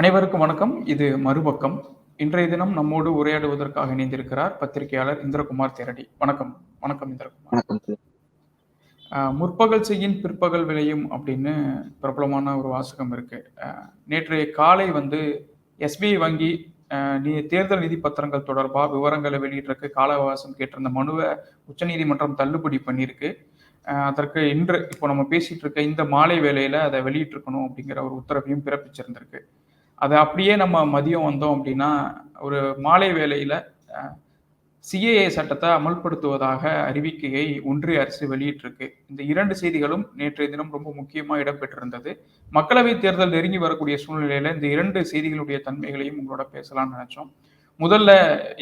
அனைவருக்கும் வணக்கம். இது மறுபக்கம். இன்றைய தினம் நம்மோடு உரையாடுவதற்காக இணைந்திருக்கிறார் பத்திரிகையாளர் இந்திரகுமார் தேரடி. வணக்கம். வணக்கம் இந்திரகுமார். முற்பகல் செய்யின் பிற்பகல் விளையும் அப்படின்னு பிரபலமான ஒரு வாசகம் இருக்கு. நேற்றைய காலை வந்து எஸ்பிஐ வங்கி நீ தேர்தல் நிதி பத்திரங்கள் தொடர்பாக விவரங்களை வெளியிட்டிருக்கு. கால அவகாசம் கேட்டிருந்த மனுவை உச்சநீதிமன்றம் தள்ளுபடி பண்ணியிருக்கு. அதற்கு இன்று இப்போ நம்ம பேசிட்டு இருக்க இந்த மாலை வேளையில அதை வெளியிட்டிருக்கணும் அப்படிங்கிற ஒரு உத்தரவையும் பிறப்பிச்சிருந்திருக்கு. அதை அப்படியே நம்ம மதியம் வந்தோம் அப்படின்னா ஒரு மாலை வேளையில சிஏஏ சட்டத்தை அமல்படுத்துவதாக அறிவிக்கையை ஒன்றிய அரசு வெளியிட்டிருக்கு. இந்த இரண்டு செய்திகளும் நேற்றைய தினம் ரொம்ப முக்கியமாக இடம்பெற்றிருந்தது. மக்களவைத் தேர்தல் நெருங்கி வரக்கூடிய சூழ்நிலையில இந்த இரண்டு செய்திகளுடைய தன்மைகளையும் உங்களோட பேசலாம்னு நினைச்சோம். முதல்ல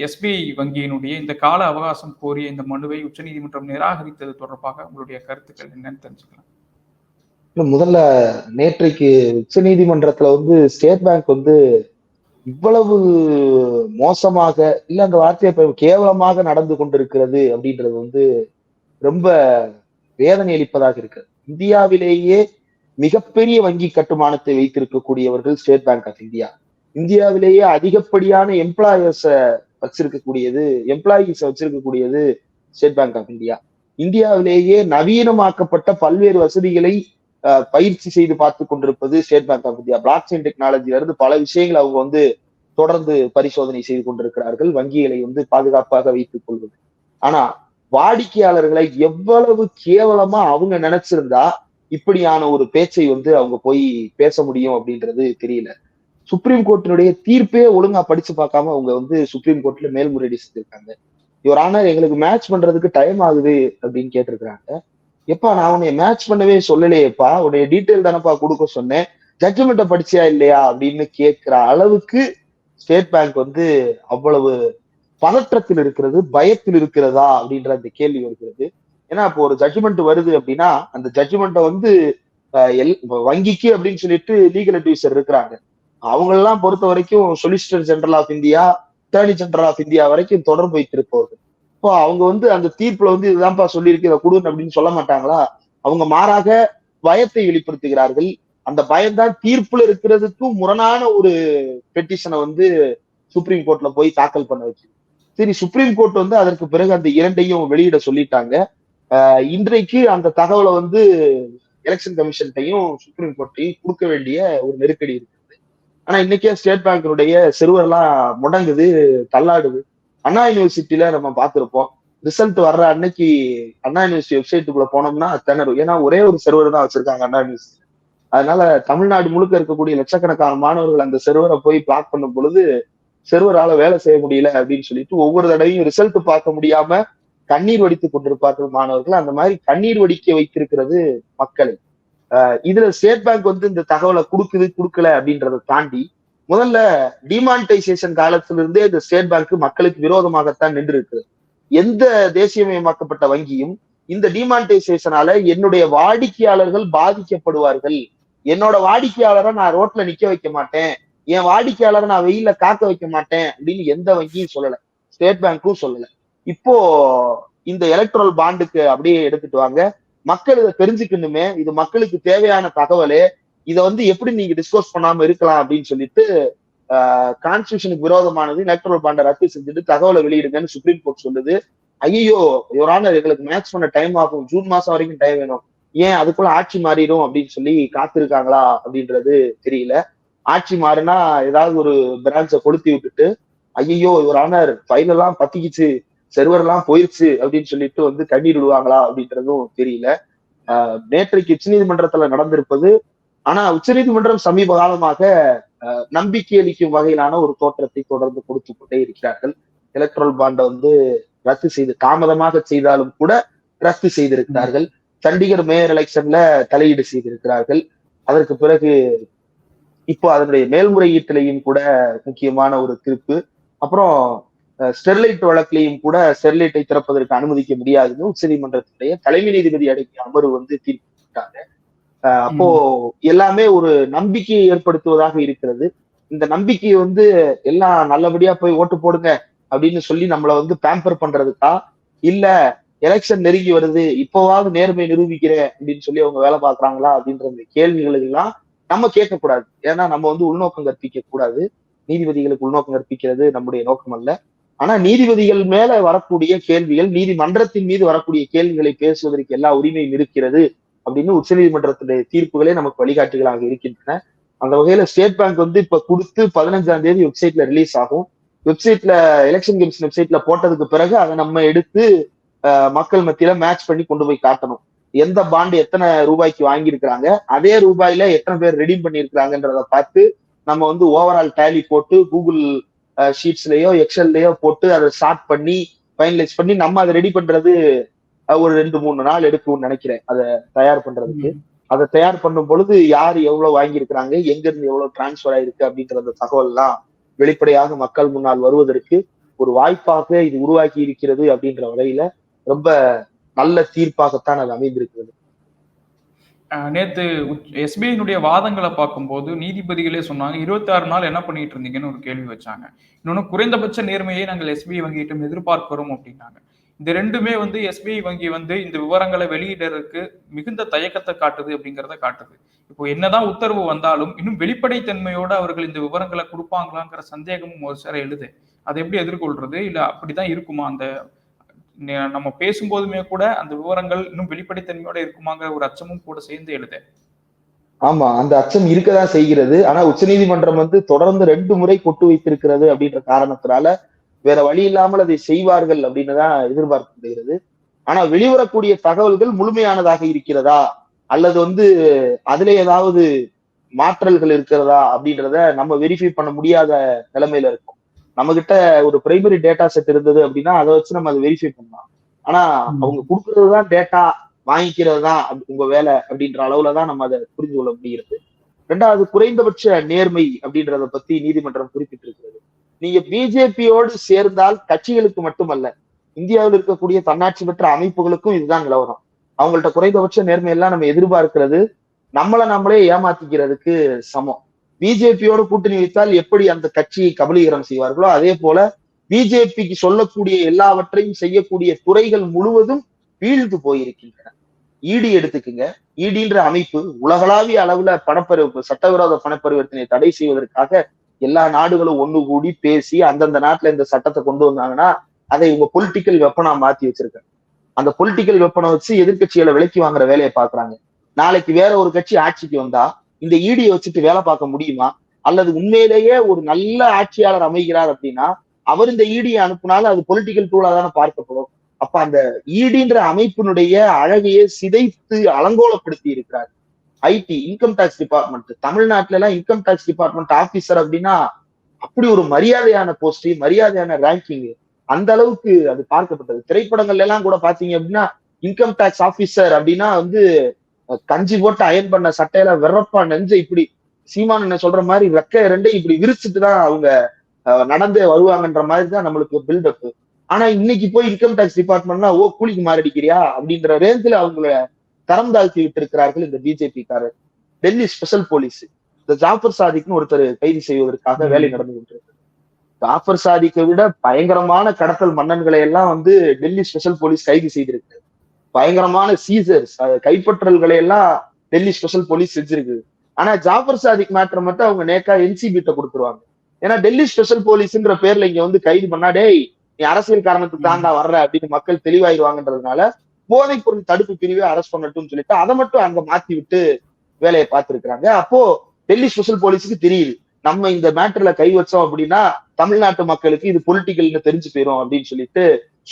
எஸ்பிஐ வங்கியினுடைய இந்த கால அவகாசம் கோரிய இந்த மனுவை உச்சநீதிமன்றம் நிராகரித்தது தொடர்பாக உங்களுடைய கருத்துக்கள் என்னன்னு தெரிஞ்சுக்கலாம். இல்ல, முதல்ல நேற்றைக்கு உச்ச நீதிமன்றத்துல வந்து ஸ்டேட் பேங்க் வந்து இவ்வளவு மோசமாக இல்ல அந்த வார்த்தையை கேவலமாக நடந்து கொண்டிருக்கிறது அப்படின்றது வந்து ரொம்ப வேதனை அளிப்பதாக இருக்கு இந்தியாவிலேயே மிகப்பெரிய வங்கி கட்டுமானத்தை வைத்திருக்கக்கூடியவர்கள் ஸ்டேட் பேங்க் ஆஃப் இந்தியா. இந்தியாவிலேயே அதிகப்படியான எம்ப்ளாயர்ஸ வச்சிருக்கக்கூடியது எம்ப்ளாயீஸ் வச்சிருக்கக்கூடியது ஸ்டேட் பேங்க் ஆஃப் இந்தியா. இந்தியாவிலேயே நவீனமாக்கப்பட்ட பல்வேறு வசதிகளை பயிற்சி செய்து பார்த்து கொண்டிருப்பது State Bank of India. Block chain டெக்னாலஜில இருந்து பல விஷயங்கள் அவங்க வந்து தொடர்ந்து பரிசோதனை செய்து கொண்டிருக்கிறார்கள். வங்கிகளை வந்து பாதுகாப்பாக வைத்துக் கொள்வது. ஆனா வாடிக்கையாளர்களை எவ்வளவு கேவலமா அவங்க நினைச்சிருந்தா இப்படியான ஒரு பேச்சை வந்து அவங்க போய் பேச முடியும் அப்படின்றது தெரியல. சுப்ரீம் கோர்ட்டினுடைய தீர்ப்பே ஒழுங்கா படிச்சு பார்க்காம அவங்க வந்து சுப்ரீம் கோர்ட்ல மேல்முறையீடு செஞ்சிருக்காங்க. இவர் ஆனர் எங்களுக்கு மேட்ச் பண்றதுக்கு டைம் ஆகுது அப்படின்னு கேட்டிருக்கிறாங்க. எப்பா நான் உன்னை மேட்ச் பண்ணவே சொல்லலையேப்பா உன்னைய டீட்டெயில் தானப்பா கொடுக்க சொன்னேன். ஜட்ஜ்மெண்ட்டை படிச்சியா இல்லையா அப்படின்னு கேட்கிற அளவுக்கு ஸ்டேட் பேங்க் வந்து அவ்வளவு பதற்றத்தில் இருக்கிறது பயத்தில் இருக்கிறதா அப்படின்ற அந்த கேள்வி வருகிறது. ஏன்னா இப்போ ஒரு ஜட்ஜ்மெண்ட் வருது அப்படின்னா அந்த ஜட்ஜ்மெண்ட்டை வந்து எல்- வங்கிக்கு அப்படின்னு சொல்லிட்டு லீகல் அட்வைசர் இருக்கிறாங்க. அவங்களெல்லாம் பொறுத்த வரைக்கும் solicitor general of India attorney general of India வரைக்கும் தொடர்பு வைத்திருப்பவர்கள். இப்போ அவங்க வந்து அந்த தீர்ப்புல வந்து இதுதான்ப்பா சொல்லியிருக்கு இதை கொடுன்னு அப்படின்னு சொல்ல மாட்டாங்களா? அவங்க மாறாக பயத்தை வெளிப்படுத்துகிறார்கள். அந்த பயம்தான் தீர்ப்புல இருக்கிறதுக்கும் முரணான ஒரு பெட்டிஷனை வந்து சுப்ரீம் கோர்ட்ல போய் தாக்கல் பண்ண வச்சு. சரி சுப்ரீம் கோர்ட் வந்து அதற்கு பிறகு அந்த இரண்டையும் வெளியிட சொல்லிட்டாங்க. இன்றைக்கு அந்த தகவலை வந்து எலெக்ஷன் கமிஷன்ட்டையும் சுப்ரீம் கோர்ட்டையும் கொடுக்க வேண்டிய ஒரு நெருக்கடி இருக்குது. ஆனா இன்னைக்கே ஸ்டேட் பேங்கினுடைய செருவர்லாம் முடங்குது தள்ளாடுது. அண்ணா யூனிவர்சிட்டியில நம்ம பார்த்திருப்போம். ரிசல்ட் வர்ற அன்னைக்கு அண்ணா யூனிவர்சிட்டி வெப்சைட்டுக்குள்ள போனோம்னா திணறும். ஏன்னா ஒரே ஒரு செர்வர் தான் வச்சிருக்காங்க அண்ணா யூனிவர்சிட்டி அதனால தமிழ்நாடு முழுக்க இருக்கக்கூடிய லட்சக்கணக்கான மாணவர்கள் அந்த செர்வரை போய் பிளாக் பண்ணும் பொழுது செர்வரால வேலை செய்ய முடியல அப்படின்னு சொல்லிட்டு ஒவ்வொரு தடவையும் ரிசல்ட் பார்க்க முடியாம கண்ணீர் வடித்துக் கொண்டிருப்பார்கள் மாணவர்கள். அந்த மாதிரி கண்ணீர் வடிக்க வைத்திருக்கிறது மக்களை. ஆஹ் இதுல ஸ்டேட் பேங்க் வந்து இந்த தகவலை கொடுக்குது கொடுக்கல அப்படின்றத தாண்டி முதல்ல டிமானிட்டைசேஷன் காலத்திலிருந்தே இந்த ஸ்டேட் பேங்க் மக்களுக்கு விரோதமாகத்தான் நின்று இருக்குது எந்த தேசியமயமாக்கப்பட்ட வங்கியும் இந்த டிமானிட்டைசேஷனால என்னுடைய வாடிக்கையாளர்கள் பாதிக்கப்படுவார்கள். என்னோட வாடிக்கையாளரை நான் ரோட்ல நிக்க வைக்க மாட்டேன். என் வாடிக்கையாளரை நான் வெயில காக்க வைக்க மாட்டேன் அப்படின்னு எந்த வங்கியும் சொல்லல. ஸ்டேட் பேங்க்கும் சொல்லல. இப்போ இந்த எலக்ட்ரல் பாண்டுக்கு அப்படியே எடுத்துட்டு வாங்க. மக்கள் இதை தெரிஞ்சுக்கணுமே. இது மக்களுக்கு தேவையான தகவலு. இதை வந்து எப்படி நீங்க டிஸ்கோஸ் பண்ணாம இருக்கலாம் அப்படின்னு சொல்லிட்டு கான்ஸ்டியூஷனுக்கு விரோதமானது எலக்ட்ரல் பாண்டை ரத்து செஞ்சுட்டு தகவலை வெளியிடுங்கன்னு சுப்ரீம் கோர்ட் சொல்லுது. ஐயோ யோரான எங்களுக்கு மேட்ச் பண்ண டைம் ஆகும். ஜூன் மாசம் வரைக்கும் டைம் வேணும். ஏன் அதுக்குள்ள ஆட்சி மாறிடும் அப்படின்னு சொல்லி காத்திருக்காங்களா அப்படின்றது தெரியல. ஆட்சி மாறினா ஏதாவது ஒரு பிரான்ச்சை கொளுத்தி விட்டுட்டு ஐயோ யுவரானர் ஃபைல் எல்லாம் பத்திக்கிச்சு செர்வர் எல்லாம் போயிருச்சு அப்படின்னு சொல்லிட்டு வந்து கண்ணீர் விடுவாங்களா அப்படின்றதும் தெரியல. ஆஹ் நேற்றைக்கு உச்சநீதிமன்றத்துல நடந்திருப்பது ஆனா உச்சநீதிமன்றம் சமீப காலமாக நம்பிக்கை அளிக்கும் வகையிலான ஒரு தோற்றத்தை தொடர்ந்து கொடுத்து கொண்டே இருக்கிறார்கள். எலக்ட்ரல் பாண்டை வந்து ரத்து செய்து தாமதமாக செய்தாலும் கூட ரத்து செய்திருக்கிறார்கள். சண்டிகர் மேயர் எலெக்ஷன்ல தலையீடு செய்திருக்கிறார்கள். அதற்கு பிறகு இப்போ அதனுடைய மேல்முறையீட்டிலையும் கூட முக்கியமான ஒரு தீர்ப்பு. அப்புறம் ஸ்டெர்லைட் வழக்கிலையும் கூட ஸ்டெர்லைட்டை திறப்பதற்கு அனுமதிக்க முடியாதுன்னு உச்சநீதிமன்றத்துடைய தலைமை நீதிபதி அடங்கிய அமர்வு வந்து தீர்ப்பு கொடுத்தாங்க. அப்போ எல்லாமே ஒரு நம்பிக்கையை ஏற்படுத்துவதாக இருக்கிறது. இந்த நம்பிக்கையை வந்து எல்லாம் நல்லபடியா போய் ஓட்டு போடுங்க அப்படின்னு சொல்லி நம்மள வந்து பேம்பர் பண்றதுக்கா? இல்ல எலெக்ஷன் நெருங்கி வருது இப்போவாவது நேர்மை நிரூபிக்கிறேன் அப்படின்னு சொல்லி அவங்க வேலை பார்க்கறாங்களா அப்படின்ற இந்த கேள்விகளுக்கு எல்லாம் நம்ம கேட்கக்கூடாது. ஏன்னா நம்ம வந்து உள்நோக்கம் கற்பிக்க கூடாது. நீதிபதிகளுக்கு உள்நோக்கம் கற்பிக்கிறது நம்முடைய நோக்கம் அல்ல. ஆனா நீதிபதிகள் மேல வரக்கூடிய கேள்விகள் நீதிமன்றத்தின் மீது வரக்கூடிய கேள்விகளை பேசுவதற்கு எல்லா உரிமையும் இருக்கிறது. அப்படின்னு உச்சநீதிமன்றத்துடைய தீர்ப்புகளே நமக்கு வழிகாட்டுகளாக இருக்கின்றன. அந்த வகையில ஸ்டேட் பேங்க் வந்து இப்ப கொடுத்து பதினஞ்சாம் தேதி வெப்சைட்ல ரிலீஸ் ஆகும். வெப்சைட்ல எலெக்ஷன் கமிஷன் வெப்சைட்ல போட்டதுக்கு பிறகு அதை நம்ம எடுத்து மக்கள் மத்தியில மேட்ச் பண்ணி கொண்டு போய் காட்டணும். எந்த பாண்டு எத்தனை ரூபாய்க்கு வாங்கியிருக்கிறாங்க அதே ரூபாயில எத்தனை பேர் ரெடீம் பண்ணியிருக்கிறாங்கன்றத பார்த்து நம்ம வந்து ஓவரால் டேலி போட்டு கூகுள் ஷீட்ஸ்லயோ எக்ஸல்லயோ போட்டு அதை ஸ்டார்ட் பண்ணி ஃபைனலைஸ் பண்ணி நம்ம அதை ரெடி பண்றது ஒரு ரெண்டு மூணு நாள் எடுக்கும்னு நினைக்கிறேன். அதை தயார் பண்றதுக்கு. அதை தயார் பண்ணும் பொழுது யார் எவ்வளவு வாங்கியிருக்கிறாங்க எங்க இருந்து எவ்வளவு டிரான்ஸ்பர் ஆயிருக்கு அப்படின்ற அந்த தகவல் எல்லாம் வெளிப்படையாக மக்கள் முன்னால் வருவதற்கு ஒரு வாய்ப்பாக இது உருவாக்கி இருக்கிறது அப்படின்ற வகையில ரொம்ப நல்ல தீர்ப்பாகத்தான் அது அமைந்திருக்கிறது. நேத்து எஸ்பிஐனுடைய வாதங்களை பார்க்கும்போது நீதிபதிகளே சொன்னாங்க இருபத்தி ஆறு நாள் என்ன பண்ணிட்டு இருந்தீங்கன்னு ஒரு கேள்வி வச்சாங்க. இன்னொன்னு குறைந்தபட்ச நேர்மையை நாங்கள் எஸ்பிஐ வங்கியிட்டும் எதிர்பார்க்கிறோம் அப்படின்னாங்க. இந்த ரெண்டுமே வந்து எஸ்பிஐ வங்கி வந்து இந்த விவரங்களை வெளியிடறதுக்கு மிகுந்த தயக்கத்தை காட்டுது அப்படிங்கிறத காட்டுது. இப்போ என்னதான் உத்தரவு வந்தாலும் இன்னும் வெளிப்படைத்தன்மையோடு அவர்கள் இந்த விவரங்களை கொடுப்பாங்களாங்கிற சந்தேகமும் ஒரு சில எழுது. அதை எப்படி எதிர்கொள்றது? இல்லை அப்படிதான் இருக்குமா? அந்த நம்ம பேசும்போதுமே கூட அந்த விவரங்கள் இன்னும் வெளிப்படைத்தன்மையோட இருக்குமாங்கிற ஒரு அச்சமும் கூட சேர்ந்து எழுது. ஆமா அந்த அச்சம் இருக்கதான் செய்கிறது. ஆனா உச்சநீதிமன்றம் வந்து தொடர்ந்து ரெண்டு முறை கொட்டு வைத்திருக்கிறது அப்படின்ற காரணத்தினால வேற வழி இல்லாமல் அதை செய்வார்கள் அப்படின்னு தான் எதிர்பார்க்கப்படுகிறது. ஆனா வெளிவரக்கூடிய தகவல்கள் முழுமையானதாக இருக்கிறதா? அல்லது வந்து அதுல ஏதாவது மாற்றல்கள் இருக்கிறதா? அப்படின்றத நம்ம வெரிஃபை பண்ண முடியாத நிலைமையில இருக்கும். நம்ம கிட்ட ஒரு பிரைமரி டேட்டா செட் இருந்தது அப்படின்னா அதை வச்சு நம்ம அதை வெரிஃபை பண்ணலாம். ஆனா அவங்க கொடுக்கறது தான் டேட்டா வாங்கிக்கிறது தான் உங்க வேலை அப்படின்ற அளவுல தான் நம்ம அதை புரிந்து கொள்ள முடிகிறது. ரெண்டாவது குறைந்தபட்ச நேர்மை அப்படின்றத பத்தி நீதிமன்றம் குறிப்பிட்டிருக்கிறது. நீங்க பிஜேபியோடு சேர்ந்தால் கட்சிகளுக்கு மட்டுமல்ல இந்தியாவில் இருக்கக்கூடிய தன்னாட்சி பெற்ற அமைப்புகளுக்கும் இதுதான் நிலவரம் அவங்கள்ட்ட குறைந்தபட்ச நேர்மையெல்லாம் நம்ம எதிர்பார்க்கிறது நம்மளை நம்மளே ஏமாத்திக்கிறதுக்கு சமம். பிஜேபியோட கூட்டணி வைத்தால் எப்படி அந்த கட்சியை கபலீகரம் செய்வார்களோ அதே போல பிஜேபிக்கு சொல்லக்கூடிய எல்லாவற்றையும் செய்யக்கூடிய துறைகள் முழுவதும் வீழ்ந்து போயிருக்கின்றன. இடி எடுத்துக்குங்க. இடின்ற அமைப்பு உலகளாவிய அளவுல பணப்பரிவு சட்டவிரோத பணப்பரிவர்த்தனை தடை செய்வதற்காக எல்லா நாடுகளும் ஒண்ணு கூடி பேசி அந்தந்த நாட்டுல இந்த சட்டத்தை கொண்டு வந்தாங்கன்னா அதை இவங்க பொலிட்டிக்கல் வெப்பனா மாத்தி வச்சிருக்காங்க. அந்த பொலிட்டிக்கல் வெப்பனை வச்சு எதிர்கட்சிகளை விலக்கி வாங்குற வேலையை பாக்குறாங்க நாளைக்கு வேற ஒரு கட்சி ஆட்சிக்கு வந்தா இந்த ஈடியை வச்சுட்டு வேலை பார்க்க முடியுமா? அல்லது உண்மையிலேயே ஒரு நல்ல ஆட்சியாளர் அமைகிறார் அப்படின்னா அவர் இந்த ஈடியை அனுப்புனாலும் அது பொலிட்டிக்கல் டூலா தானே பார்க்கப்படும். அப்ப அந்த ஈடின்ற அமைப்பினுடைய அழகையே சிதைத்து அலங்கோலப்படுத்தி இருக்கிறார். ஐடி இன்கம் டேக்ஸ் டிபார்ட்மெண்ட் தமிழ்நாட்டுல எல்லாம் இன்கம் டேக்ஸ் டிபார்ட்மெண்ட் ஆபீசர் அப்படின்னா அப்படி ஒரு மரியாதையான போஸ்ட் மரியாதையான ரேங்கிங் அந்த அளவுக்கு அது பார்க்கப்பட்டது. திரைப்படங்கள்ல எல்லாம் கூட பாத்தீங்க அப்படின்னா இன்கம் டேக்ஸ் ஆபீசர் அப்படின்னா வந்து கஞ்சி போட்டு அயன் பண்ண சட்டையில வெறப்பா நெஞ்ச இப்படி சீமான் என்ன சொல்ற மாதிரி ரெக்க ரெண்டையும் இப்படி விரிச்சுட்டு தான் அவங்க நடந்தே வருவாங்கன்ற மாதிரி தான் நம்மளுக்கு பில்டப் ஆனா இன்னைக்கு போய் இன்கம் டேக்ஸ் டிபார்ட்மெண்ட்னா ஓ கூலிக்கு மாறடிக்கிறியா? அப்படின்ற ரேஞ்சில் அவங்கள தரம் தாழ்த்தி விட்டு இருக்கிறார்கள் இந்த பிஜேபி காரர் டெல்லி ஸ்பெஷல் போலீஸ் இந்த ஜாஃபர் சாதிக்னு ஒருத்தர் கைது செய்வதற்காக வேலை நடந்து கொண்டிருக்கு ஜாஃபர் சாதிக்கை விட பயங்கரமான கடத்தல் மன்னன்களை எல்லாம் வந்து டெல்லி ஸ்பெஷல் போலீஸ் கைது செய்திருக்கு. பயங்கரமான சீசர்ஸ் கைப்பற்றல்களை எல்லாம் டெல்லி ஸ்பெஷல் போலீஸ் செஞ்சிருக்கு. ஆனா ஜாஃபர் சாதிக் மேட்டர் மட்டும் அவங்க நேக்கா என்சிபிட்ட கொடுத்துருவாங்க. ஏன்னா டெல்லி ஸ்பெஷல் போலீஸ்ங்கிற பேர்ல இங்க வந்து கைது பண்ணா டேய் நீ அரசியல் காரணத்துக்கு தாண்டா வர்ற அப்படின்னு மக்கள் தெளிவாயிருவாங்கன்றதுனால போதைப் பொருள் தடுப்பு பிரிவை அரெஸ்ட் பண்ணட்டும் சொல்லிட்டு அதை மட்டும் அங்க மாத்தி விட்டு வேலையை பார்த்திருக்கிறாங்க. அப்போ டெல்லி ஸ்பெஷல் போலீஸுக்கு தெரியுது. நம்ம இந்த மேட்டர்ல கை வச்சோம் அப்படின்னா தமிழ்நாட்டு மக்களுக்கு இது பொலிட்டிக்கல்னு தெரிஞ்சு போயிரும் அப்படின்னு சொல்லிட்டு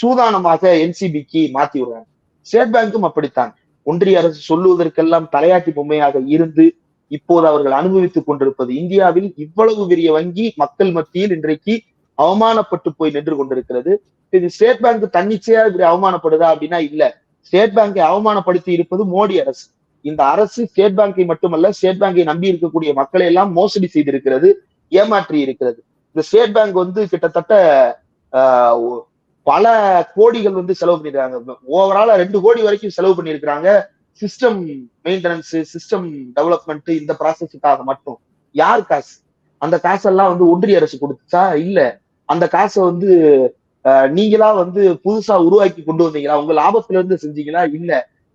சூதானமாக என்சிபிக்கு மாத்தி விடுறாங்க. ஸ்டேட் பேங்க்கும் அப்படித்தான். ஒன்றிய அரசு சொல்லுவதற்கெல்லாம் தலையாட்டி பொம்மையாக இருந்து இப்போது அவர்கள் அனுபவித்துக் கொண்டிருப்பது இந்தியாவில் இவ்வளவு பெரிய வங்கி மக்கள் மத்தியில் இன்றைக்கு அவமானப்பட்டு போய் நின்று கொண்டிருக்கிறது. இது ஸ்டேட் பேங்க் தன்னிச்சையா இப்படி அவமானப்படுதா அப்படின்னா இல்ல. ஸ்டேட் பேங்கை அவமானப்படுத்தி இருப்பது மோடி அரசு. இந்த அரசு ஸ்டேட் பேங்கை மட்டுமல்ல ஸ்டேட் பேங்கை நம்பி இருக்கக்கூடிய மக்களை எல்லாம் மோசடி செய்திருக்கிறது ஏமாற்றி இருக்கிறது. இந்த ஸ்டேட் பேங்க் வந்து கிட்டத்தட்ட பல கோடிகள் வந்து செலவு பண்ணிருக்காங்க ஓவராலா ரெண்டு கோடி வரைக்கும் செலவு பண்ணிருக்கிறாங்க சிஸ்டம் மெயின்டெனன்ஸ் சிஸ்டம் டெவலப்மெண்ட் இந்த ப்ராசஸுக்காக மட்டும். யார் காசு? அந்த காசெல்லாம் வந்து ஒன்றிய அரசு கொடுத்துச்சா? இல்ல. அந்த காசை வந்து நீங்களா வந்து புதுசா உருவாக்கி கொண்டு வந்தீங்களா? உங்க லாபத்துல இருந்து செஞ்சீங்களா? இல்ல.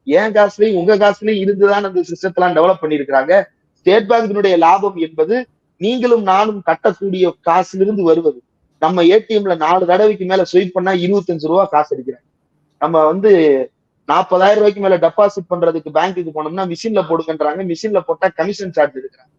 என் காசுலயும் உங்க காசுலயும் இருந்துதான் அந்த சிஸ்டத்தெல்லாம் டெவலப் பண்ணிருக்கிறாங்க ஸ்டேட் பேங்கினுடைய லாபம் என்பது நீங்களும் நானும் கட்டக்கூடிய காசிலிருந்து வருவது. நம்ம ஏடிஎம்ல நாலு தடவைக்கு மேல ஸ்வைப் பண்ணா இருபத்தஞ்சு ரூபா காசு அடிக்கிறாங்க நம்ம வந்து நாற்பதாயிரம் ரூபாய்க்கு மேல டெபாசிட் பண்றதுக்கு பேங்க்குக்கு போனோம்னா மிஷின்ல போடுங்கன்றாங்க. மிஷின்ல போட்டா கமிஷன் சார்ஜ் எடுக்கிறாங்க.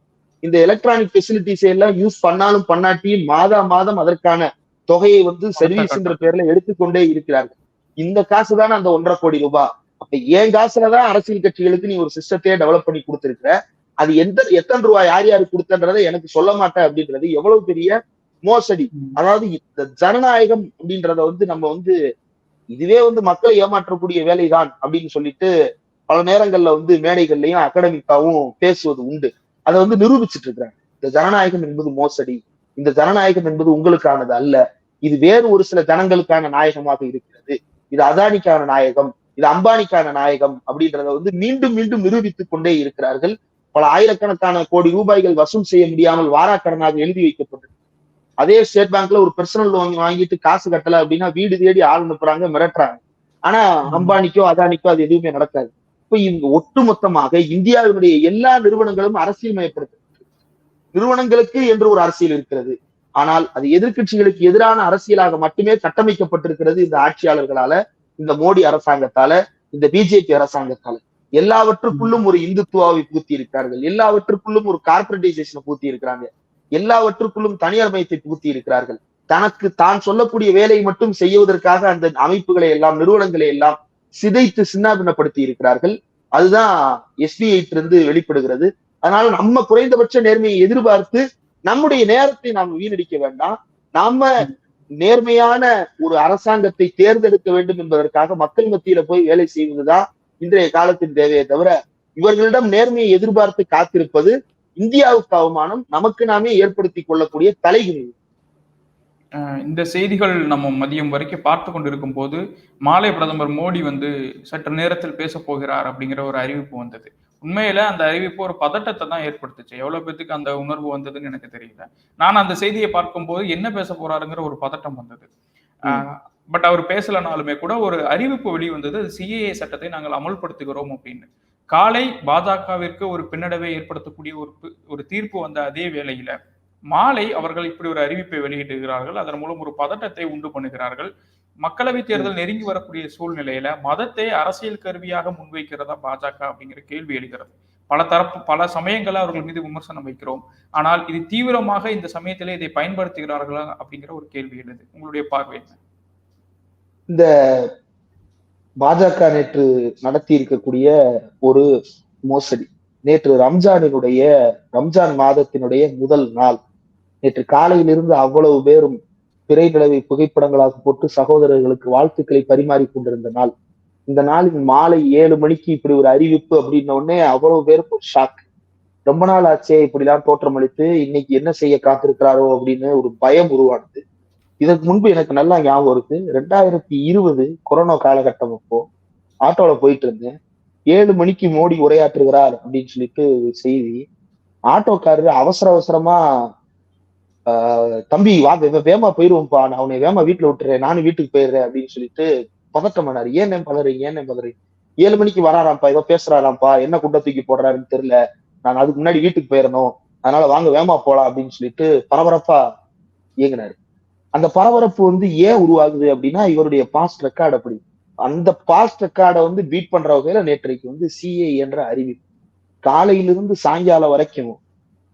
இந்த எலக்ட்ரானிக் ஃபெசிலிட்டிஸ் எல்லாம் யூஸ் பண்ணாலும் பண்ணாட்டியும் மாதா மாதம் அதற்கான தொகையை வந்து சர்வீஸ்ன்ற பேர்ல எடுத்துக்கொண்டே இருக்கிறார்கள் இந்த காசு தானே அந்த ஒன்றரை கோடி ரூபாய். அப்ப என் காசுலதான் அரசியல் கட்சிகளுக்கு நீ ஒரு சிஸ்டத்தையே டெவலப் பண்ணி கொடுத்திருக்கிற. அது எந்த எத்தனை ரூபாய் யார் யாருக்கு கொடுத்தன்றதை எனக்கு சொல்ல மாட்டேன் அப்படின்றது எவ்வளவு பெரிய மோசடி. அதாவது இந்த ஜனநாயகம் அப்படின்றத வந்து நம்ம வந்து இதுவே வந்து மக்களை ஏமாற்றக்கூடிய வேலைதான் அப்படின்னு சொல்லிட்டு பல நேரங்கள்ல வந்து மேடைகள்லயும் அகாடமிக்காவும் பேசுவது உண்டு. அதை வந்து நிரூபிச்சுட்டு இருக்கிறாங்க. இந்த ஜனநாயகம் என்பது மோசடி. இந்த ஜனநாயகம் என்பது உங்களுக்கானது அல்ல. இது வேறு ஒரு சில ஜனங்களுக்கான நாயகமாக இருக்கிறது. இது அதானிக்கான நாயகம் இது அம்பானிக்கான நாயகம் அப்படின்றத வந்து மீண்டும் மீண்டும் நிரூபித்துக் கொண்டே இருக்கிறார்கள். பல ஆயிரக்கணக்கான கோடி ரூபாய்கள் வசூல் செய்ய முடியாமல் வாராக்கடனாக எழுதி வைக்கப்பட்டது அதே ஸ்டேட் பேங்க்ல ஒரு பர்சனல் லோன் வாங்கிட்டு காசு கட்டல அப்படின்னா வீடு தேடி ஆள் அனுப்புறாங்க மிரட்டுறாங்க. ஆனா அம்பானிக்கோ அதானிக்கோ அது எதுவுமே நடக்காது. இப்ப இங்க ஒட்டுமொத்தமாக இந்தியாவினுடைய எல்லா நிறுவனங்களும் அரசியல் மயப்படுத்த நிறுவனங்களுக்கு என்று ஒரு அரசியல் இருக்கிறது. ஆனால் அது எதிர்கட்சிகளுக்கு எதிரான அரசியலாக மட்டுமே கட்டமைக்கப்பட்டிருக்கிறது இந்த ஆட்சியாளர்களால இந்த மோடி அரசாங்கத்தால இந்த பிஜேபி அரசாங்கத்தால. எல்லாவற்றுக்குள்ளும் ஒரு இந்துத்துவாவை பூத்தி இருக்கிறார்கள் எல்லாவற்றுக்குள்ளும் ஒரு கார்பரேட்டைசேஷனை பூத்தி இருக்கிறாங்க எல்லாவற்றுக்குள்ளும் தனியார் மயத்தை பூத்தி இருக்கிறார்கள் தனக்கு தான் சொல்லக்கூடிய வேலையை மட்டும் செய்வதற்காக அந்த அமைப்புகளை எல்லாம் நிறுவனங்களை எல்லாம் சிதைத்து சின்னாபின்னப்படுத்தி இருக்கிறார்கள் அதுதான் எஸ்பிஐ இருந்து வெளிப்படுகிறது. அதனால நம்ம குறைந்தபட்ச நேர்மையை எதிர்பார்த்து நம்முடைய நேரத்தை நாம் வீணடிக்க வேண்டாம். நாம நேர்மையான ஒரு அரசாங்கத்தை தேர்ந்தெடுக்க வேண்டும் என்பதற்காக மக்கள் மத்தியில போய் வேலை செய்வதுதான் இன்றைய காலத்தின் தேவையை தவிர இவர்களிடம் நேர்மையை எதிர்பார்த்து காத்திருப்பது இந்தியாவுக்கு அவமானம் நமக்கு நாமே ஏற்படுத்தி கொள்ளக்கூடிய தலைகுனிவு இந்த செய்திகள் நம்ம மதியம் வரைக்கும் பார்த்து கொண்டிருக்கும் போது மாலை பிரதமர் மோடி வந்து சற்று நேரத்தில் பேச போகிறார் அப்படிங்கிற ஒரு அறிவிப்பு வந்தது. உண்மையில அந்த அறிவிப்பு ஒரு பதட்டத்தை தான் ஏற்படுத்துச்சு. எவ்வளவு பேத்துக்கு அந்த உணர்வு வந்ததுன்னு எனக்கு தெரியல. நான் அந்த செய்தியை பார்க்கும்போது என்ன பேச போறாருங்கிற ஒரு பதட்டம் வந்தது. பட் அவர் பேசலனாலுமே கூட ஒரு அறிவிப்பு வெளிவந்தது சிஏஏ சட்டத்தை நாங்கள் அமல்படுத்துகிறோம் அப்படின்னு. காலை பாஜகவிற்கு ஒரு பின்னடைவை ஏற்படுத்தக்கூடிய ஒரு ஒரு தீர்ப்பு வந்த அதே வேளையில மாலை அவர்கள் இப்படி ஒரு அறிவிப்பை வெளியிடுகிறார்கள். அதன் மூலம் ஒரு பதட்டத்தை உண்டு பண்ணுகிறார்கள். மக்களவை தேர்தல் நெருங்கி வரக்கூடிய சூழ்நிலையில மதத்தை அரசியல் கருவியாக முன்வைக்கிறதா பாஜக அப்படிங்கிற கேள்வி எழுகிறது. பல தரப்பு பல சமயங்களை அவர்கள் மீது விமர்சனம் வைக்கிறோம். ஆனால் இது தீவிரமாக இந்த சமயத்திலே இதை பயன்படுத்துகிறார்களா அப்படிங்கிற ஒரு கேள்வி எழுது. உங்களுடைய பார்வை என்ன? இந்த பாஜக நேற்று நடத்தி இருக்கக்கூடிய ஒரு மோசடி. நேற்று ரம்ஜானினுடைய ரம்ஜான் மாதத்தினுடைய முதல் நாள். நேற்று காலையிலிருந்து அவ்வளவு பேரும் பிறை நிலவை புகைப்படங்களாக போட்டு சகோதரர்களுக்கு வாழ்த்துக்களை பரிமாறி கொண்டிருந்த நாள். இந்த நாளின் மாலை ஏழு மணிக்கு இப்படி ஒரு அறிவிப்பு அப்படின்ன உடனே அவ்வளவு பேருக்கு ஒரு ஷாக் ரொம்ப நாள் ஆச்சே இப்படிலாம் தோற்றமளித்து இன்னைக்கு என்ன செய்ய காத்திருக்கிறாரோ அப்படின்னு ஒரு பயம் உருவானது. இதற்கு முன்பு எனக்கு நல்லா ஞாபகம் இருக்கு. ரெண்டாயிரத்தி இருபது கொரோனா காலகட்டம் அப்போ ஆட்டோல போயிட்டு இருந்தேன். ஏழு மணிக்கு மோடி உரையாற்றுகிறார் அப்படின்னு சொல்லிட்டு செய்தி. ஆட்டோக்காரர் அவசர அவசரமா தம்பி வா வேமா போயிருவோம்ப்பா. நான் உன்னை வேமா வீட்டுல விட்டுறேன். நானும் வீட்டுக்கு போயிடுறேன் அப்படின்னு சொல்லிட்டு பதட்டம் பண்ணாரு. ஏன் நேம் பதறீங்க? ஏன் நேம் பதறீங்க? ஏழு மணிக்கு வராராம்ப்பா. ஏதோ பேசுறாராம்ப்பா. என்ன குண்டை தூக்கி போடுறாருன்னு தெரியல. நான் அதுக்கு முன்னாடி வீட்டுக்கு போயிடணும். அதனால வாங்க வேமா போலாம் அப்படின்னு சொல்லிட்டு பரபரப்பா இயங்கினாரு. அந்த பரபரப்பு வந்து ஏன் உருவாகுது அப்படின்னா இவருடைய பாஸ்ட் ரெக்கார்டு அப்படி. அந்த பாஸ்ட் ரெக்கார்டை வந்து பீட் பண்ற வகையில நேற்றைக்கு வந்து சிஏ என்ற அறிவிப்பு. காலையிலிருந்து சாயங்காலம் வரைக்கும்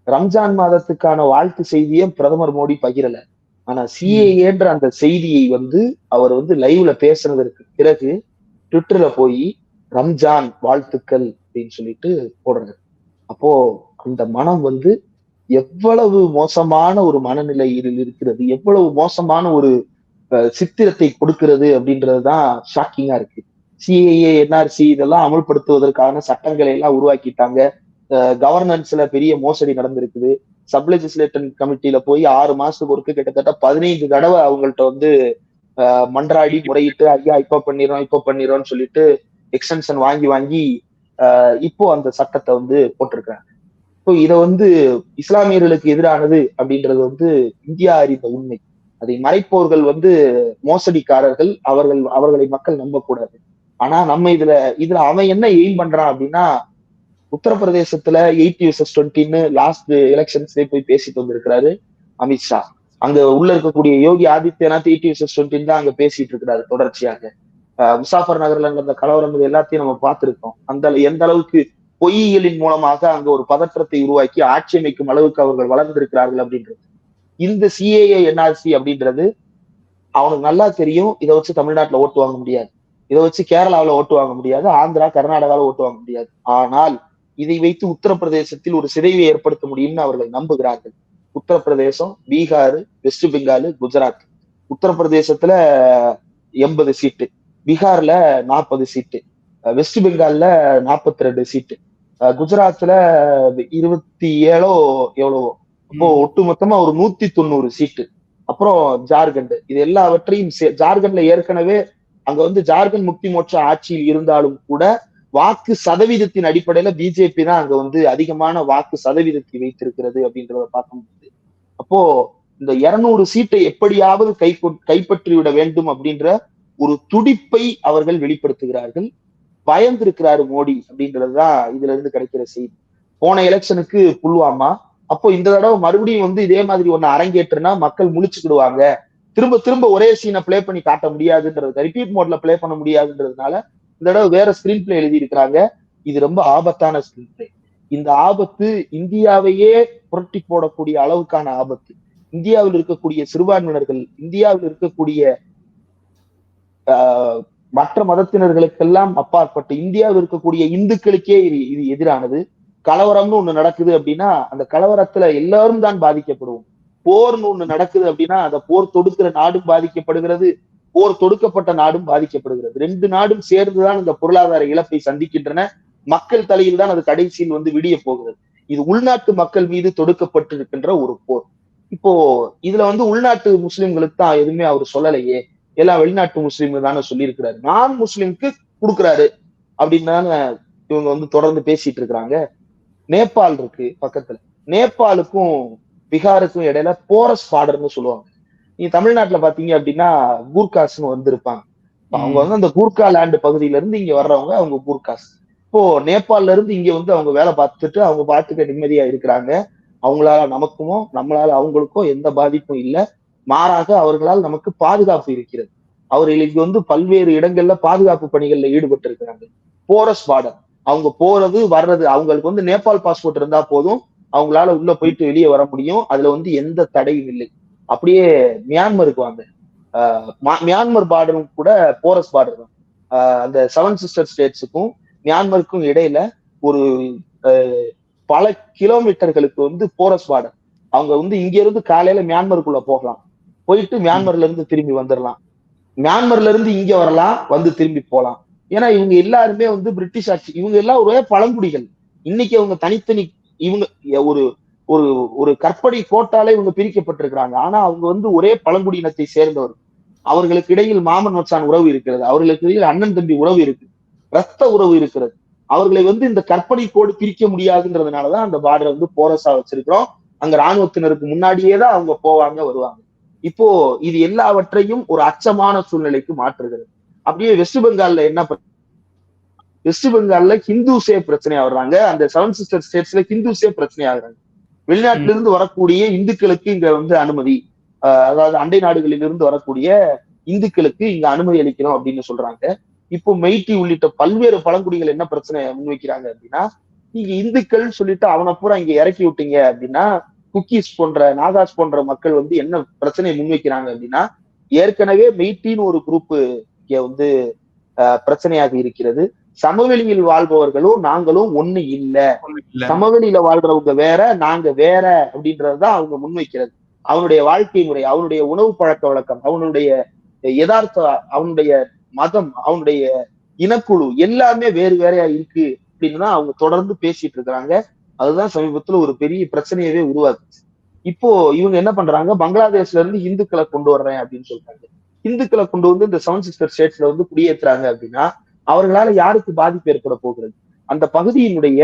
ரம்ஜான் மாதத்துக்கான வாழ்த்து செய்தியை பிரதமர் மோடி பகிரல. ஆனா சிஏஏன்ற அந்த செய்தியை வந்து அவர் வந்து லைவ்ல பேசுனதற்கு பிறகு ட்விட்டர்ல போய் ரம்ஜான் வாழ்த்துக்கள் அப்படின்னு சொல்லிட்டு போடுறாரு. அப்போ அந்த மனம் வந்து எவ்வளவு மோசமான ஒரு மனநிலையில் இருக்கிறது எவ்வளவு மோசமான ஒரு சித்திரத்தை கொடுக்கிறது அப்படின்றதுதான் ஷாக்கிங்கா இருக்கு. சிஏஏ என்ஆர்சி இதெல்லாம் அமல்படுத்துவதற்கான சட்டங்களை எல்லாம் உருவாக்கிட்டாங்க. கவர்னன்ஸ்ல பெரிய மோசடி நடந்திருக்குது. சப் லெஜிஸ்லேட்டன் கமிட்டியில போய் ஆறு மாசத்துக்கு ஒருக்கு கிட்டத்தட்ட பதினைந்து தடவை அவங்கள்ட்ட வந்து மன்றாடி முறையிட்டு ஐயா இப்ப பண்ணிடுறோம் இப்ப பண்ணிடுறோம்னு சொல்லிட்டு எக்ஸ்டென்ஷன் வாங்கி வாங்கி இப்போ அந்த சட்டத்தை வந்து போட்டிருக்காங்க இப்போ இதை வந்து இஸ்லாமியர்களுக்கு எதிரானது அப்படின்றது வந்து இந்தியா அறிந்த உண்மை. அதை மறைப்போர்கள் வந்து மோசடிக்காரர்கள் அவர்கள் அவர்களை மக்கள் நம்பக்கூடாது. ஆனா நம்ம இதுல இதுல அவன் என்ன எய்ம் பண்றான் அப்படின்னா உத்தரப்பிரதேசத்துல எயிட்டி விசஸ் டுவெண்ட்டின்னு லாஸ்ட் எலெக்ஷன்ஸ்லேயே போய் பேசிட்டு வந்திருக்கிறாரு அமித்ஷா அங்க உள்ள இருக்கக்கூடிய யோகி ஆதித்யநாத் எயிட்டி விசஸ் டுவெண்ட்டின்னு தான் அங்க பேசிட்டு இருக்கிறாரு தொடர்ச்சியாக. முசாஃபர் நகர்ல நடந்த கலவரம் இது எல்லாத்தையும் நம்ம பார்த்திருக்கோம். அந்த எந்த அளவுக்கு பொய்யியலின் மூலமாக அங்க ஒரு பதற்றத்தை உருவாக்கி ஆட்சி அமைக்கும் அளவுக்கு அவர்கள் வளர்ந்திருக்கிறார்கள் அப்படின்றது. இந்த சிஏஏ என்ஆர்சி அப்படின்றது அவனுக்கு நல்லா தெரியும். இதை வச்சு தமிழ்நாட்டுல ஓட்டு வாங்க முடியாது. இதை வச்சு கேரளாவில் ஓட்டு வாங்க முடியாது. ஆந்திரா கர்நாடகாவில் ஓட்டு வாங்க முடியாது. ஆனால் இதை வைத்து உத்தரப்பிரதேசத்தில் ஒரு சிதைவை ஏற்படுத்த முடியும்னு அவர்கள் நம்புகிறார்கள். உத்தரப்பிரதேசம் பீகார் வெஸ்ட் பெங்கால் குஜராத். உத்தரப்பிரதேசத்துல எண்பது சீட்டு. பீகார்ல நாற்பது சீட்டு. வெஸ்ட் பெங்கால்ல நாற்பத்தி ரெண்டு சீட்டு. குஜராத்ல இருபத்தி ஏழோ எவ்வளவோ. அப்போ ஒட்டு மொத்தமா ஒரு நூத்தி தொண்ணூறு சீட்டு. அப்புறம் ஜார்க்கண்ட். இது எல்லாவற்றையும் ஜார்க்கண்ட்ல ஏற்கனவே அங்க வந்து ஜார்க்கண்ட் முக்தி மோட்ச ஆட்சியில் இருந்தாலும் கூட வாக்கு சதவீதத்தின் அடிப்படையில பிஜேபி தான் அங்க வந்து அதிகமான வாக்கு சதவீதத்தை வைத்திருக்கிறது அப்படின்றத பார்க்க முடியுது அப்போ இந்த இருநூறு சீட்டை எப்படியாவது கை கைப்பற்றி விட வேண்டும் அப்படின்ற ஒரு துடிப்பை அவர்கள் வெளிப்படுத்துகிறார்கள். பயந்திருக்கிறாரு மோடி அப்படின்றதுதான் இதுல இருந்து கிடைக்கிற செய்தி. போன எலெக்ஷனுக்கு புல்வாமா. அப்போ இந்த தடவை மறுபடியும் வந்து இதே மாதிரி ஒண்ணு அரங்கேற்றுனா மக்கள் முழிச்சுக்கிடுவாங்க. திரும்ப திரும்ப ஒரே சீனை பிளே பண்ணி காட்ட முடியாதுன்றது ரிப்பீட் மோட்ல பிளே பண்ண முடியாதுன்றதுனால இந்த தடவை வேற ஸ்கிரீன் பிளே எழுதி இருக்கிறாங்க இது ரொம்ப ஆபத்தான ஸ்கிரீன் பிளே இந்த ஆபத்து இந்தியாவையே புரட்டி போடக்கூடிய அளவுக்கான ஆபத்து. இந்தியாவில் இருக்கக்கூடிய சிறுபான்மையினர்கள் இந்தியாவில் இருக்கக்கூடிய மற்ற மதத்தினர்களுக்கெல்லாம் அப்பாற்பட்டு இந்தியாவில் இருக்கக்கூடிய இந்துக்களுக்கே இது இது எதிரானது. கலவரம்னு ஒண்ணு நடக்குது அப்படின்னா அந்த கலவரத்துல எல்லாரும் தான் பாதிக்கப்படுவோம். போர்னு ஒண்ணு நடக்குது அப்படின்னா அந்த போர் தொடுக்கிற நாடும் பாதிக்கப்படுகிறது. போர் தொடுக்கப்பட்ட நாடும் பாதிக்கப்படுகிறது. ரெண்டு நாடும் சேர்ந்துதான் இந்த பொருளாதார இழப்பை சந்திக்கின்றன. மக்கள் தலையில் தான் அது கடைசியில் வந்து விடிய போகிறது. இது உள்நாட்டு மக்கள் மீது தொடுக்கப்பட்டிருக்கின்ற ஒரு போர். இப்போ இதுல வந்து உள்நாட்டு முஸ்லிம்களுக்கு தான் எதுவுமே அவர் சொல்லலையே. எல்லாம் வெளிநாட்டு முஸ்லீம் தானே சொல்லியிருக்கிறாரு. நான் முஸ்லிம்க்கு கொடுக்குறாரு அப்படின்னு தானே இவங்க வந்து தொடர்ந்து பேசிட்டு இருக்கிறாங்க. நேபாள் இருக்கு பக்கத்துல. நேபாளுக்கும் பீகாருக்கும் இடையில போரஸ் பார்டர்னு சொல்லுவாங்க. நீங்க தமிழ்நாட்டுல பாத்தீங்க அப்படின்னா கூர்காஸ்னு வந்திருப்பாங்க. அவங்க வந்து அந்த கூர்கா லேண்ட் பகுதியில இருந்து இங்க வர்றவங்க அவங்க கூர்காஸ். இப்போ நேபாள்ல இருந்து இங்க வந்து அவங்க வேலை பார்த்துட்டு அவங்க பார்த்துக்க நிம்மதியா இருக்கிறாங்க. அவங்களால நமக்குமோ நம்மளால அவங்களுக்கும் எந்த பாதிப்பும் இல்லை. மாறாக அவர்களால் நமக்கு பாதுகாப்பு இருக்கிறது. அவர்களுக்கு வந்து பல்வேறு இடங்கள்ல பாதுகாப்பு பணிகள்ல ஈடுபட்டு இருக்கிறாங்க போரஸ் பார்டர் அவங்க போறது வர்றது அவங்களுக்கு வந்து நேபாள் பாஸ்போர்ட் இருந்தா போதும். அவங்களால உள்ள போயிட்டு வெளியே வர முடியும். அதுல வந்து எந்த தடையும் இல்லை. அப்படியே மியான்மருக்கு வாங்க. மியான்மர் பார்டரும் கூட போரஸ் பார்டர் தான். அந்த செவன் சிஸ்டர் ஸ்டேட்ஸுக்கும் மியான்மருக்கும் இடையில ஒரு பல கிலோமீட்டர்களுக்கு வந்து போரஸ் பார்டர் அவங்க வந்து இங்க இருந்து காலையில மியான்மருக்குள்ள போகலாம். போயிட்டு மியான்மர்ல இருந்து திரும்பி வந்துடலாம் மியான்மர்ல இருந்து இங்க வரலாம் வந்து திரும்பி போகலாம் ஏன்னா இவங்க எல்லாருமே வந்து பிரிட்டிஷ் ஆட்சி இவங்க எல்லாம் ஒரே பழங்குடிகள். இன்னைக்கு அவங்க தனித்தனி இவங்க ஒரு ஒரு ஒரு கற்பனை கோட்டாலே இவங்க பிரிக்கப்பட்டிருக்கிறாங்க. ஆனா அவங்க வந்து ஒரே பழங்குடியினத்தை சேர்ந்தவர். அவர்களுக்கு இடையில் மாமன் மச்சான் உறவு இருக்கிறது. அவர்களுக்கு இடையில் அண்ணன் தம்பி உறவு இருக்கு ரத்த உறவு இருக்கிறது. அவர்களை வந்து இந்த கற்பனை கோடு பிரிக்க முடியாதுன்றதுனாலதான் அந்த பார்டரை வந்து போரஸா வச்சிருக்கிறோம். அங்க ராணுவத்தினருக்கு முன்னாடியே தான் அவங்க போவாங்க வருவாங்க. இப்போ இது எல்லாவற்றையும் ஒரு அச்சமான சூழ்நிலைக்கு மாற்றுகிறது. அப்படியே வெஸ்ட் பெங்கால்ல என்ன வெஸ்ட் பெங்கால்ல ஹிந்துஸே பிரச்சனை ஆகுறாங்க. அந்த செவன் சிஸ்டர் ஸ்டேட்ஸ்ல ஹிந்துஸே பிரச்சனை ஆகுறாங்க. வெளிநாட்டில இருந்து வரக்கூடிய இந்துக்களுக்கு இங்க வந்து அனுமதி. அதாவது அண்டை நாடுகளிலிருந்து வரக்கூடிய இந்துக்களுக்கு இங்க அனுமதி அளிக்கணும் அப்படின்னு சொல்றாங்க. இப்போ மெய்டி உள்ளிட்ட பல்வேறு பழங்குடிகள் என்ன பிரச்சனை முன்வைக்கிறாங்க அப்படின்னா நீங்க இந்துக்கள் சொல்லிட்டு அவனை பூரா இங்க இறக்கி விட்டீங்க அப்படின்னா குக்கீஸ் போன்ற நாகாஸ் போன்ற மக்கள் வந்து என்ன பிரச்சனையை முன்வைக்கிறாங்க அப்படின்னா ஏற்கனவே மெய்டின்னு ஒரு குரூப் இங்க வந்து பிரச்சனையாக இருக்கிறது. சமவெளியில் வாழ்பவர்களும் நாங்களும் ஒண்ணு இல்ல. சமவெளியில வாழ்றவங்க வேற நாங்க வேற அப்படின்றதுதான் அவங்க முன்வைக்கிறது. அவனுடைய வாழ்க்கை முறை அவனுடைய உணவு பழக்க வழக்கம் அவனுடைய யதார்த்த அவனுடைய மதம் அவனுடைய இனக்குழு எல்லாமே வேறு வேறையா இருக்கு அப்படின்னு தான் அவங்க தொடர்ந்து பேசிட்டு இருக்கிறாங்க. அதுதான் சமீபத்துல ஒரு பெரிய பிரச்சனையவே உருவாக்குச்சு. இப்போ இவங்க என்ன பண்றாங்க? பங்களாதேஷ்ல இருந்து இந்துக்களை கொண்டு வர்றேன் அப்படின்னு சொல்றாங்க. இந்துக்களை கொண்டு வந்து இந்த செவன் சிஸ்டர் ஸ்டேட்ஸ்ல வந்து குடியேற்றுறாங்க அப்படின்னா அவர்களால யாருக்கு பாதிப்பு ஏற்பட போகிறது? அந்த பகுதியினுடைய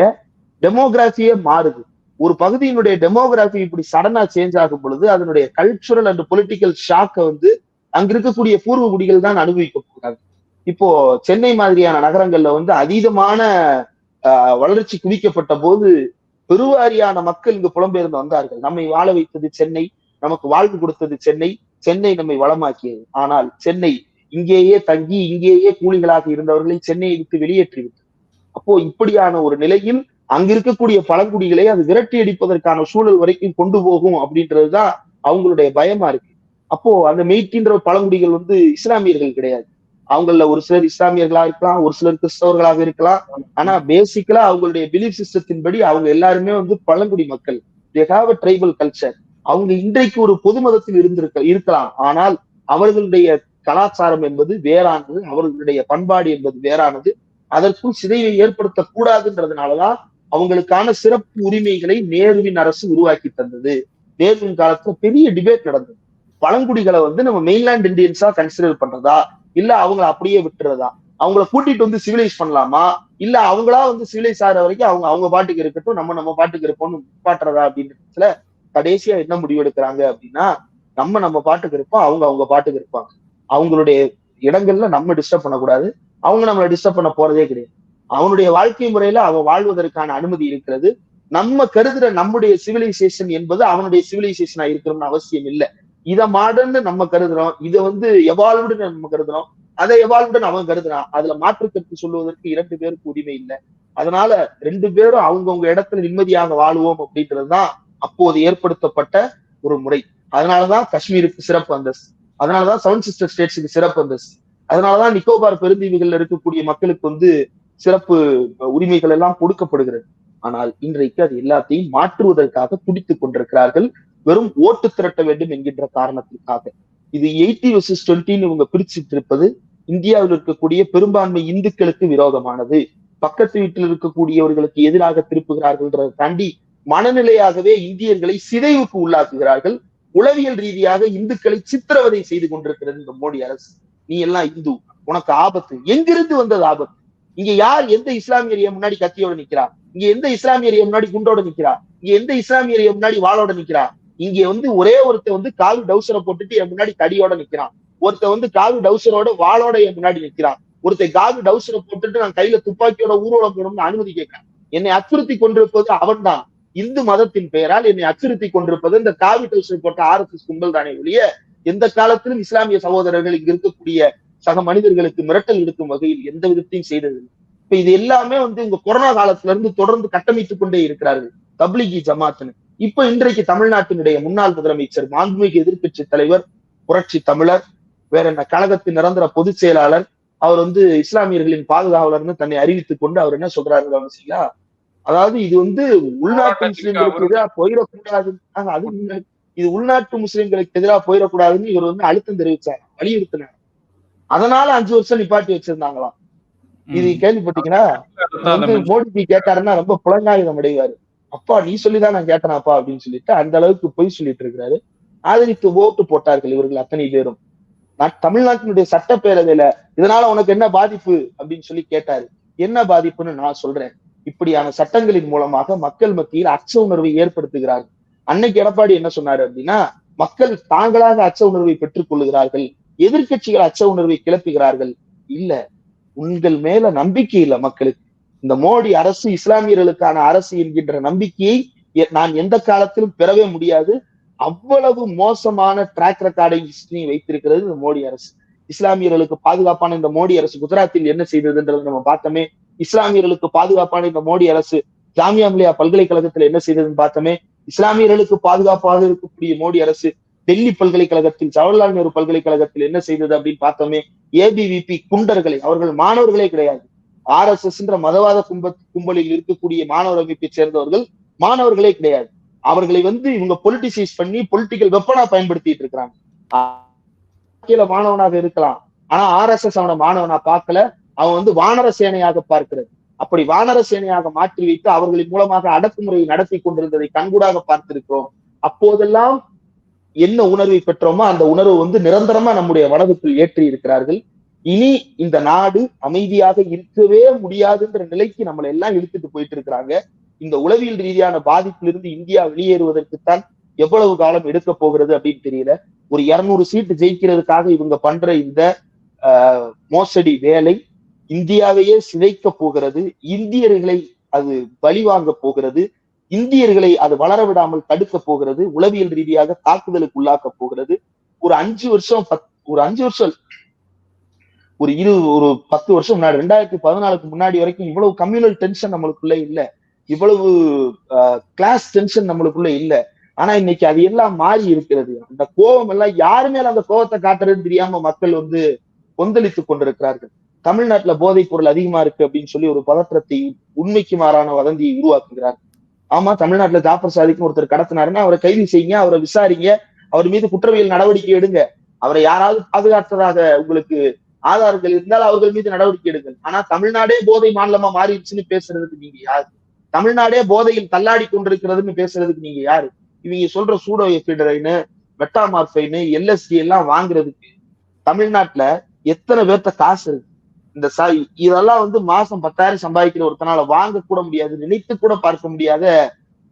டெமோகிராஃபியே மாறுது. ஒரு பகுதியினுடைய டெமோகிராஃபி இப்படி சடனா சேஞ்ச் ஆகும் பொழுது அதனுடைய கல்ச்சுரல் அண்ட் பொலிட்டிக்கல் ஷாக்கை வந்து அங்க இருக்கக்கூடிய பூர்வ குடிகள் தான் அனுபவிக்க போகிறாங்க இப்போ சென்னை மாதிரியான நகரங்கள்ல வந்து அதீதமான ஆஹ் வளர்ச்சி குவிக்கப்பட்ட போது பெருவாரியான மக்கள் இங்கு புலம்பெயர்ந்து வந்தார்கள். நம்மை வாழ வைத்தது சென்னை நமக்கு வாழ்வு கொடுத்தது சென்னை சென்னை நம்மை வளமாக்கியது. ஆனால் சென்னை இங்கேயே தங்கி இங்கேயே கூலிகளாக இருந்தவர்களை சென்னையை விட்டு வெளியேற்றிவிட்டது அப்போ இப்படியான ஒரு நிலையில் அங்க இருக்கக்கூடிய பழங்குடிகளை அது விரட்டி அடிப்பதற்கான சூழல் வரைக்கும் கொண்டு போகும் அப்படின்றதுதான் அவங்களுடைய பயமா இருக்கு. அப்போ அந்த மெய்கின்ற பழங்குடிகள் வந்து இஸ்லாமியர்கள் கிடையாது. அவங்கள ஒரு சிலர் இஸ்லாமியர்களா இருக்கலாம் ஒரு சிலர் கிறிஸ்தவர்களாக இருக்கலாம். ஆனா பேசிக்கலா அவங்களுடைய பிலீஃப் சிஸ்டத்தின்படி அவங்க எல்லாருமே வந்து பழங்குடி மக்கள். They have a tribal culture அவங்க இன்றைக்கு ஒரு பொது மதத்தில் இருந்திருக்க இருக்கலாம். ஆனால் அவர்களுடைய கலாச்சாரம் என்பது வேறானது அவர்களுடைய பண்பாடு என்பது வேறானது. அதற்குள் சிதைவை ஏற்படுத்தக்கூடாதுன்றதுனாலதான் அவங்களுக்கான சிறப்பு உரிமைகளை நேருவின் அரசு உருவாக்கி தந்தது. நேருவின் காலத்துல பெரிய டிபேட் நடந்தது. பழங்குடிகளை வந்து நம்ம மெயின்லேண்ட் இந்தியன்ஸா கன்சிடர் பண்றதா? இல்ல அவங்கள அப்படியே விட்டுறதா? அவங்கள கூட்டிட்டு வந்து சிவிலைஸ் பண்ணலாமா? இல்ல அவங்களா வந்து சிவிலைஸ் ஆகிற வரைக்கும் அவங்க அவங்க பாட்டுக்கு இருக்கட்டும் நம்ம நம்ம பாட்டுக்கு இருப்போம்னு பாட்டுறதா அப்படின்றதுல கடைசியா என்ன முடிவு எடுக்கிறாங்க அப்படின்னா நம்ம நம்ம பாட்டுக்கு இருப்போம் அவங்க அவங்க பாட்டுக்கு இருப்பாங்க. அவங்களுடைய இடங்கள்ல நம்ம டிஸ்டர்ப் பண்ணக்கூடாது. அவங்க நம்மளை டிஸ்டர்ப் பண்ண போறதே கிடையாது. அவனுடைய வாழ்க்கை முறையில அவன் வாழ்வதற்கான அனுமதி இருக்கிறது. நம்ம கருதுற நம்முடைய சிவிலைசேஷன் என்பது அவனுடைய சிவிலைசேஷனா இருக்கணும்னு அவசியம் இல்லை. இதை மாடர்ன்னு நம்ம கருதுறோம். இதை வந்து எவால்வ்டு நம்ம கருதுறோம். அதை எவால்வ்டு அவன் கருதுறான். அதுல மாற்று கருத்து சொல்லுவதற்கு இரண்டு பேருக்கு உரிமை இல்லை. அதனால ரெண்டு பேரும் அவங்கவுங்க இடத்துல நிம்மதியாக வாழ்வோம் அப்படின்றதுதான் அப்போது ஏற்படுத்தப்பட்ட ஒரு முறை. அதனாலதான் காஷ்மீருக்கு சிறப்பு அந்தஸ்து. அதனாலதான் செவன் சிஸ்டர் ஸ்டேட்ஸுக்கு சிறப்பு அந்தஸ்து அதனாலதான் நிக்கோபார் பெருந்தீவுகள்ல இருக்கக்கூடிய மக்களுக்கு வந்து சிறப்பு உரிமைகள் எல்லாம் கொடுக்கப்படுகிறது. ஆனால் இன்றைக்கு அது எல்லாத்தையும் மாற்றுவதற்காக துடித்துக் கொண்டிருக்கிறார்கள். வெறும் ஓட்டு திரட்ட வேண்டும் என்கின்ற காரணத்திற்காக. இது எயிட்டி வர்சஸ் டுவெண்ட்டின்னு இவங்க பிரிச்சுட்டு இருப்பது இந்தியாவில் இருக்கக்கூடிய பெரும்பான்மை இந்துக்களுக்கு விரோதமானது. பக்கத்து வீட்டில் இருக்கக்கூடியவர்களுக்கு எதிராக திருப்புகிறார்கள் தாண்டி மனநிலையாகவே இந்தியர்களை சிதைவுக்கு உள்ளாக்குகிறார்கள். உளவியல் ரீதியாக இந்துக்களை சித்திரவதை செய்து கொண்டிருக்கிறது இந்த மோடி அரசு. நீ எல்லாம் இந்து உனக்கு ஆபத்து. எங்கிருந்து வந்தது ஆபத்து? இங்க யார் எந்த இஸ்லாமியரிய முன்னாடி கத்தியோட நிக்கிறா? இங்க எந்த இஸ்லாமியரிய முன்னாடி குண்டோட நிக்கிறா? இங்க எந்த இஸ்லாமியரிய முன்னாடி வாளோட நிக்கிறா? இங்க வந்து ஒரே ஒருத்த வந்து காவி டவுசரை போட்டுட்டு என் முன்னாடி தடியோட நிக்கிறான் ஒருத்த வந்து காவி டவுசரோட வாளோட என் முன்னாடி நிக்கிறான் ஒருத்த காவி டவுசரை போட்டுட்டு நான் கையில துப்பாக்கியோட ஊர்வலம் போகணும்னு அனுமதி கேட்கிறேன். என்னை அச்சுறுத்தி கொண்டிருப்பது அவன்தான். இந்து மதத்தின் பெயரால் என்னை அச்சுறுத்தி கொண்டிருப்பது இந்த காவி டவுசர் போட்ட ஆர் எஸ் எஸ் கும்பல் தானே ஒழிய எந்த காலத்திலும் இஸ்லாமிய சகோதரர்கள் இங்க இருக்கக்கூடிய சக மனிதர்களுக்கு மிரட்டல் எடுக்கும் வகையில் எந்த விதத்தையும் செய்ததில்லை. இப்ப இது எல்லாமே வந்து இந்த கொரோனா காலத்துல இருந்து தொடர்ந்து கட்டமைத்துக் கொண்டே இருக்கிறார்கள் தப்லிகி ஜமாத்னு இப்ப இன்றைக்கு தமிழ்நாட்டினுடைய முன்னாள் முதலமைச்சர் மாண்புமிகு எதிர்கட்சி தலைவர் புரட்சி தமிழர் வேற என்ன கழகத்தின் நிரந்தர பொதுச் செயலாளர் அவர் வந்து இஸ்லாமியர்களின் பாதுகாவலர்னு தன்னை அறிவித்துக் கொண்டு அவர் என்ன சொல்றாரு கவனிச்சீங்களா? அதாவது இது வந்து உள்நாட்டு முஸ்லிம்களுக்கு எதிராக போயிடக்கூடாது அது இது உள்நாட்டு முஸ்லிம்களுக்கு எதிராக போயிடக்கூடாதுன்னு இவர் வந்து அழுத்தம் தெரிவிச்சார் வலியுறுத்தினார். அதனால அஞ்சு வருஷம் நிப்பாட்டி வச்சிருந்தாங்களாம். இது கேள்விப்பட்டீங்கன்னா மோடிஜி கேட்டாருன்னா ரொம்ப புலங்காயுதம் அடைவாரு. அப்பா நீ சொல்லிதான் நான் கேட்டனாப்பா அப்படின்னு சொல்லிட்டு அந்த அளவுக்கு பொய் சொல்லிட்டு இருக்கிறாரு. ஆதரித்து ஓட்டு போட்டார்கள் இவர்கள் அத்தனை பேரும். தமிழ்நாட்டினுடைய சட்டப்பேரவையில இதனால உனக்கு என்ன பாதிப்பு அப்படின்னு சொல்லி கேட்டாரு. என்ன பாதிப்புன்னு நான் சொல்றேன். இப்படியான சட்டங்களின் மூலமாக மக்கள் மத்தியில் அச்ச உணர்வை ஏற்படுத்துகிறார்கள் அன்னைக்கு எடப்பாடி என்ன சொன்னாரு அப்படின்னா மக்கள் தாங்களாக அச்ச உணர்வை பெற்றுக் கொள்ளுகிறார்கள் எதிர்கட்சிகள் அச்ச உணர்வை கிளப்புகிறார்கள். இல்ல உங்கள் மேல நம்பிக்கை இல்ல மக்களுக்கு. இந்த மோடி அரசு இஸ்லாமியர்களுக்கான அரசு என்கின்ற நம்பிக்கையை நான் எந்த காலத்திலும் பெறவே முடியாது. அவ்வளவு மோசமான ட்ராக் ரெக்கார்டை வைத்திருக்கிறது இந்த மோடி அரசு. இஸ்லாமியர்களுக்கு பாதுகாப்பான இந்த மோடி அரசு குஜராத்தில் என்ன செய்ததுன்றது நம்ம பார்த்தோமே. இஸ்லாமியர்களுக்கு பாதுகாப்பான இந்த மோடி அரசு ஜாமியா மிலியா பல்கலைக்கழகத்துல என்ன செய்ததுன்னு பார்த்தோமே இஸ்லாமியர்களுக்கு பாதுகாப்பாக இருக்கக்கூடிய மோடி அரசு டெல்லி பல்கலைக்கழகத்தில் ஜவஹர்லால் நேரு பல்கலைக்கழகத்தில் என்ன செய்தது அப்படின்னு பார்த்தோமே ஏபிவிபி குண்டர்களை அவர்கள் மாணவர்களே கிடையாது. ஆர் எஸ் எஸ் மதவாத கும்ப கும்பலில் இருக்கக்கூடிய மாணவர் அமைப்பை சேர்ந்தவர்கள் மாணவர்களே கிடையாது. அவர்களை வந்து இவங்க பொலிட்டிசைஸ் பண்ணி பொலிட்டிக்கல் வெப்பனா பயன்படுத்திட்டு இருக்கிறாங்க. மாணவனாக இருக்கலாம். ஆனா ஆர் எஸ் எஸ் அவனை மாணவனா பார்க்கல. அவன் வந்து வானர சேனையாக பார்க்கிறது. அப்படி வானர சேனையாக மாற்றி வைத்து அவர்களின் மூலமாக அடக்குமுறையை நடத்தி கொண்டிருந்ததை கண்கூடாக பார்த்திருக்கிறோம். அப்போதெல்லாம் என்ன உணர்வை பெற்றோமோ அந்த உணர்வு வந்து நிரந்தரமா நம்முடைய மனதுக்குள் ஏற்றி இருக்கிறார்கள். இனி இந்த நாடு அமைதியாக இருக்கவே முடியாதுன்ற நிலைக்கு நம்மளை எல்லாம் இழுத்துட்டு போயிட்டு இருக்கிறாங்க. இந்த உளவியல் ரீதியான பாதிப்பிலிருந்து இந்தியா வெளியேறுவதற்குத்தான் எவ்வளவு காலம் எடுக்க போகிறது அப்படின்னு தெரியல. ஒரு இருநூறு சீட்டு ஜெயிக்கிறதுக்காக இவங்க பண்ற இந்த மோசடி வேலை இந்தியாவையே சிதைக்க போகிறது. இந்தியர்களை அது பழிவாங்க போகிறது. இந்தியர்களை அது வளர விடாமல் தடுக்க போகிறது. உளவியல் ரீதியாக தாக்குதலுக்கு உள்ளாக்க போகிறது. ஒரு அஞ்சு வருஷம் பத்- ஒரு அஞ்சு வருஷம் ஒரு இரு ஒரு பத்து வருஷம் முன்னாடி ரெண்டாயிரத்தி பதினாலுக்கு முன்னாடி வரைக்கும் இவ்வளவு கம்யூனல் டென்ஷன் நம்மளுக்குள்ள இல்ல. இவ்வளவு கிளாஸ் டென்ஷன் நம்மளுக்குள்ள இல்ல. ஆனா இன்னைக்கு அது எல்லாம் மாறி இருக்கிறது. அந்த கோபம் எல்லாம் யாரு மேல அந்த கோபத்தை காட்டுறதுன்னு தெரியாம மக்கள் வந்து கொந்தளித்துக் கொண்டிருக்கிறார்கள். தமிழ்நாட்டுல போதைப் பொருள் அதிகமா இருக்கு அப்படின்னு சொல்லி ஒரு பதற்றத்தை உண்மைக்கு மாறான வதந்தியை உருவாக்குகிறார். ஆமா தமிழ்நாட்டுல ஜாஃபர் சாதிக்கும் ஒருத்தர் கடத்தினாருன்னா அவரை கைது செய்யுங்க அவரை விசாரிங்க அவர் மீது குற்றவியல் நடவடிக்கை எடுங்க. அவரை யாராவது பாதுகாத்ததாக உங்களுக்கு ஆதாரங்கள் இருந்தால் அவர்கள் மீது நடவடிக்கை எடுங்கள். ஆனா தமிழ்நாடே போதை மாநிலமா மாறிடுச்சுன்னு பேசுறதுக்கு நீங்க யாரு? தமிழ்நாடே போதையில் தள்ளாடி கொண்டிருக்கிறதுன்னு பேசுறதுக்கு நீங்க யாரு? இவங்க சொல்ற சூடோ எஃபிடரைனு மெட்டாமார்பைனு எல்எஸ்டி எல்லாம் வாங்குறதுக்கு தமிழ்நாட்டுல எத்தனை பேர்த்த காசு இருக்கு? இந்த ச இதெல்லாம் வந்து மாசம் பத்தாயிரம் சம்பாதிக்கிற ஒருத்தனால வாங்க கூட முடியாது நினைத்து கூட பார்க்க முடியாத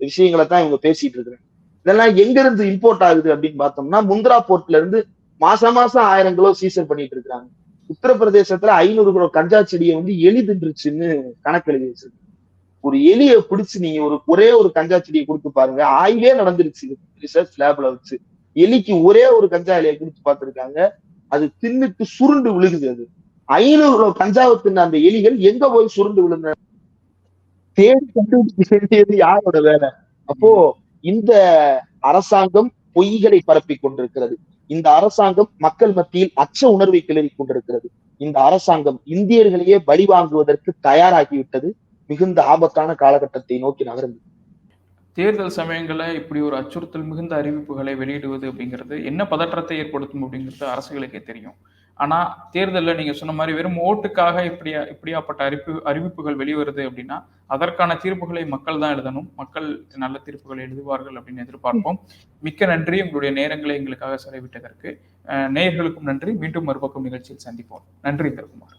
விஷயங்களை தான் இவங்க பேசிட்டு இருக்கிறாங்க. இதெல்லாம் எங்க இருந்து இம்போர்ட் ஆகுது அப்படின்னு பார்த்தோம்னா முந்திரா போர்ட்ல இருந்து மாசம் மாசம் ஆயிரம் கிலோ சீசன் பண்ணிட்டு இருக்காங்க உத்தரப்பிரதேசத்துல ஐநூறு கிலோ கஞ்சா செடியை வந்து எலி தின்றுச்சுன்னு கணக்கு எழுதி வச்சிருக்கு ஒரு எலியை பிடிச்சு நீங்க ஒரு ஒரே ஒரு கஞ்சா செடியை கொடுத்து பாருங்க ஆயிலே நடந்துருச்சு ரிசர்ச் லேப்ல வச்சு. எலிக்கு ஒரே ஒரு கஞ்சா இலையை கொடுத்து பார்த்திருக்காங்க. அது தின்னுட்டு சுருண்டு விழுகுது அது. ஐநூறு கிலோ தின்ன அந்த எலிகள் எங்க போய் சுருண்டு விழுந்தன? தேடி கண்டுபிடிக்க வேண்டியது யாரோட வேலை? அப்போ இந்த அரசாங்கம் பொய்களை பரப்பி கொண்டிருக்கிறது. இந்த அரசாங்கம் மக்கள் மத்தியில் அச்ச உணர்வை கிளறி கொண்டிருக்கிறது. இந்த அரசாங்கம் இந்தியர்களையே பலி வாங்குவதற்கு தயாராகிவிட்டது. மிகுந்த ஆபத்தான காலகட்டத்தை நோக்கி நகர்ந்து தேர்தல் சமயங்களில் இப்படி ஒரு அச்சுறுத்தல் மிகுந்த அறிவிப்புகளை வெளியிடுவது அப்படிங்கிறது என்ன பதற்றத்தை ஏற்படுத்தும் அப்படிங்கிறது அரசுகளுக்கே தெரியும். ஆனா தேர்தலில் நீங்க சொன்ன மாதிரி வெறும் ஓட்டுக்காக இப்படியா இப்படியாப்பட்ட அறிப்பு அறிவிப்புகள் வெளிவருது அப்படின்னா அதற்கான தீர்ப்புகளை மக்கள் தான் எழுதணும். மக்கள் நல்ல தீர்ப்புகளை எழுதுவார்கள் அப்படின்னு எதிர்பார்ப்போம். மிக்க நன்றி. உங்களுடைய நேரங்களை எங்களுக்காக செலவிட்டதற்கு. நேயர்களுக்கும் நன்றி. மீண்டும் மறுபக்கம் நிகழ்ச்சியில் சந்திப்போம். நன்றி இந்திரகுமார்.